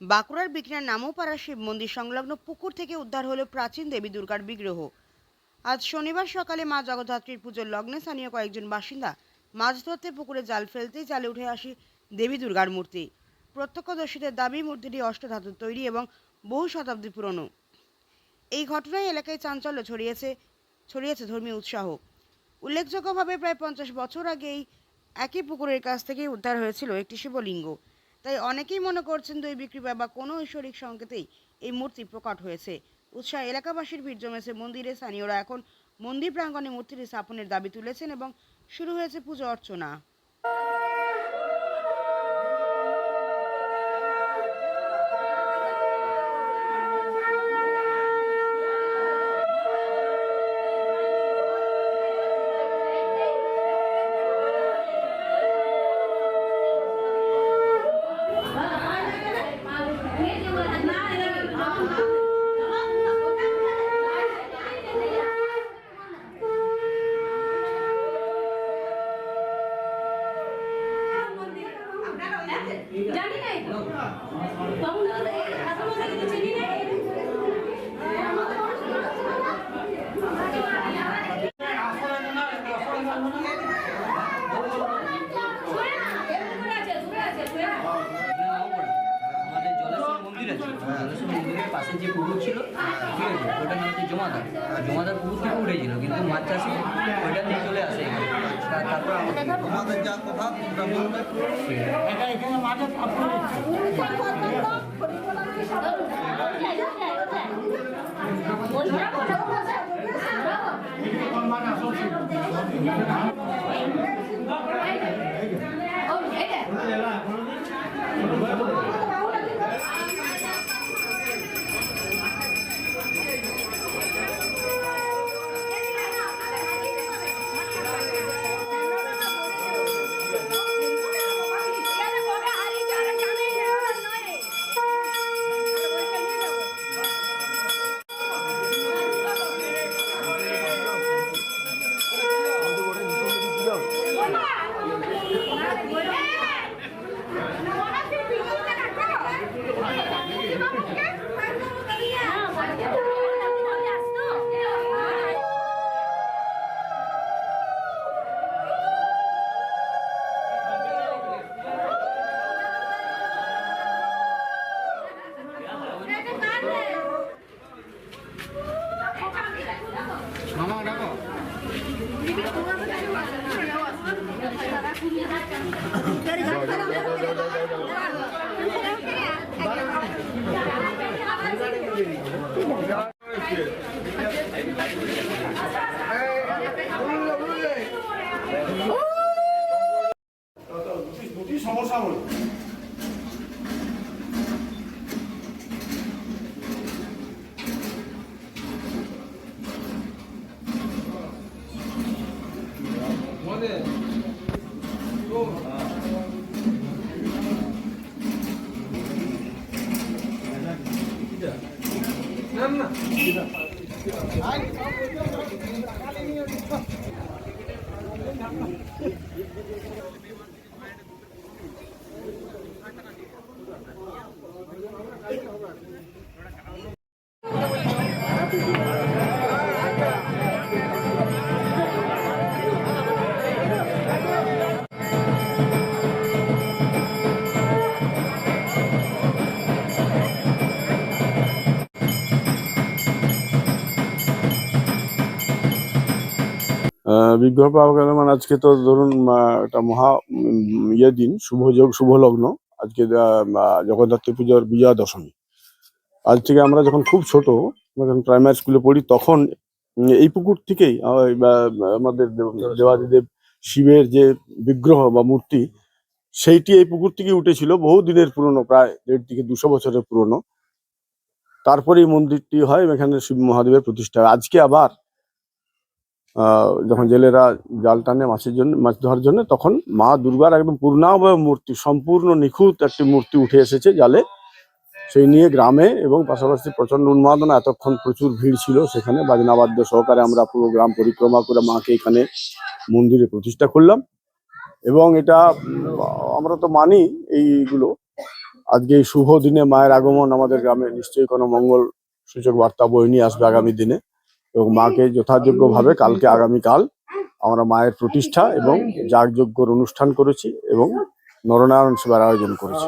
বাঁকুড়ার বিকনার নামোপাড়া শিব মন্দির সংলগ্ন পুকুর থেকে উদ্ধার হলো প্রাচীন দেবী দুর্গার বিগ্রহ। আজ শনিবার সকালে মা জগদ্ধাত্রীর পুজোর লগ্নে স্থানীয় কয়েকজন বাসিন্দা মাছ ধরতে পুকুরে জাল ফেলতেই জালে উঠে আসি দেবী দুর্গার মূর্তি। প্রত্যক্ষদর্শীদের দাবি, মূর্তিটি অষ্টধাতুর তৈরি এবং বহু শতাব্দী পুরনো। এই ঘটনায় এলাকায় চাঞ্চল্য ছড়িয়েছে ছড়িয়েছে ধর্মীয় উৎসাহ। উল্লেখযোগ্যভাবে প্রায় পঞ্চাশ বছর আগেই একই পুকুরের কাছ থেকেই উদ্ধার হয়েছিল একটি শিবলিঙ্গ। তাই অনেকেই মনে করছেন দই বিক্রি বা কোনো ঐশ্বরিক সংকেতেই এই মূর্তি প্রকট হয়েছে। উৎসাহ এলাকাবাসীর ভিড় জমেছে মন্দিরে। স্থানীয়রা এখন মন্দির প্রাঙ্গণে মূর্তিটি স্থাপনের দাবি তুলেছেন এবং শুরু হয়েছে পুজো অর্চনা। জানি না এটা। তখন ঠাকুমাকে তো চিনি না। পাশে যে পুকুর ছিল ঠিক আছে, ওটার নাম হচ্ছে জমাদার। জমাদার পুকুর থেকে উঠেছিল, কিন্তু মাছ চাষে ওইটা নিয়ে চলে আসে। এখানে। তা- তারপর আমাদের আমাদের যা কথা বলবে মামা dari Nein. বিগ্রহ পাওয়া মানে আজকে তো ধরুন একটা মহা ইয়ে দিন, শুভ যোগ, শুভ লগ্ন, আজকে জগদ্ধাত্রী পুজোর বিজয়া দশমী আজ থেকে আমরা যখন খুব ছোট যখন প্রাইমারি স্কুলে পড়ি, তখন এই পুকুর থেকেই আমাদের দেব- দেবাদিদেব শিবের যে বিগ্রহ বা মূর্তি, সেইটি এই পুকুর থেকে উঠেছিল, বহু দিনের পুরনো, প্রায় দেড় থেকে দুশো বছরের পুরনো। তারপরে এই মন্দিরটি হয়, এখানে শিব মহাদেবের প্রতিষ্ঠা। আজকে আবার যখন জেলেরা জাল টানে মাছের জন্য, মাছ ধরার জন্য, তখন মা দুর্গার একদম পূর্ণাবয় মূর্তি, সম্পূর্ণ নিখুঁত একটি মূর্তি উঠে এসেছে জালে। সেই নিয়ে গ্রামে এবং পাশাপাশি প্রচণ্ড উন্মাদনা, এতক্ষণ প্রচুর ভিড় ছিল সেখানে। বাজনাবাদ্য সহকারে আমরা পুরো গ্রাম পরিক্রমা করে মাকে এখানে মন্দিরে প্রতিষ্ঠা করলাম। এবং এটা, আমরা তো মানি এইগুলো। আজকে এই শুভ দিনে মায়ের আগমন আমাদের গ্রামে নিশ্চয়ই কোনো মঙ্গল সূচক বার্তা বই নিয়ে আসবে আগামী দিনে। এবং মাকে যথাযোগ্য ভাবে কালকে আগামীকাল আমরা মায়ের প্রতিষ্ঠা এবং যাগযজ্ঞর অনুষ্ঠান করেছি এবং নরনারায়ণ সেবার আয়োজন করেছি।